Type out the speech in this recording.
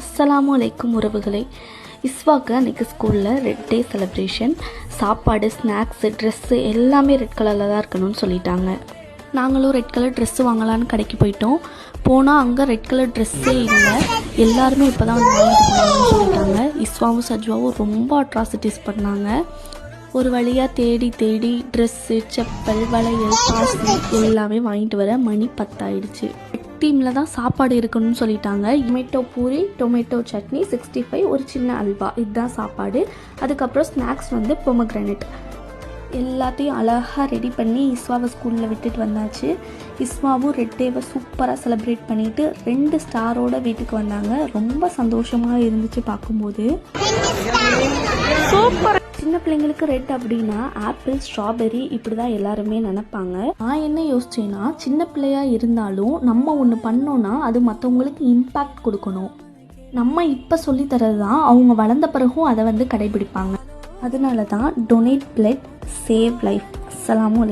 அஸ்ஸலாமு அலைக்கும் உறவுகளை. இஸ்வாக்கு அன்றைக்கி ஸ்கூலில் ரெட் டே செலிப்ரேஷன் சாப்பாடு ஸ்நாக்ஸு ட்ரெஸ்ஸு எல்லாமே ரெட் கலரில் தான் இருக்கணும்னு சொல்லிட்டாங்க. நாங்களும் ரெட் கலர் ட்ரெஸ்ஸு வாங்கலான்னு கடைக்கு போயிட்டோம். போனால் அங்கே ரெட் கலர் ட்ரெஸ்ஸே இல்லை. எல்லாருமே இப்போ தான் வந்து வாங்கிட்டு போனாங்கன்னு சொல்லிட்டாங்க. இஸ்வாவும் சஜ்வாவும் ரொம்ப அட்ராசிட்டிஸ் பண்ணாங்க. ஒரு வழியாக தேடி தேடி ட்ரெஸ்ஸு செப்பல் வளையல் பாசி எல்லாமே வாங்கிட்டு வர மணி பத்தாயிடுச்சு. டீமில் தான் சாப்பாடு இருக்கணும்னு சொல்லிட்டாங்க. Tomato puri tomato chutney sixty five ஒரு சின்ன அல்வா. இதுதான் சாப்பாடு. அதுக்கப்புறம் ஸ்நாக்ஸ் வந்து பொமக்ரானட் எல்லாத்தையும் அழகாக ரெடி பண்ணி இஸ்வாவை ஸ்கூலில் விட்டுட்டு வந்தாச்சு. இஸ்வாவும் ரெட் டேவை சூப்பராக செலிப்ரேட் பண்ணிட்டு ரெண்டு ஸ்டாரோட வீட்டுக்கு வந்தாங்க. ரொம்ப சந்தோஷமாக இருந்துச்சு பார்க்கும்போது. சின்ன பிள்ளைங்களுக்கு ரெட் அப்படின்னா ஆப்பிள் ஸ்ட்ராபெரி இப்படி தான் எல்லாருமே நினைப்பாங்க. நான் என்ன யோசிச்சேன்னா சின்ன பிள்ளையா இருந்தாலும் நம்ம ஒன்று பண்ணோன்னா அது மற்றவங்களுக்கு இம்பேக்ட் கொடுக்கணும். நம்ம இப்போ சொல்லித்தரது தான் அவங்க வளர்ந்த பிறகும் அதை வந்து கடைபிடிப்பாங்க. அதனால தான் டொனேட் பிளட் சேவ் லைஃப் அஸ்ஸலாமு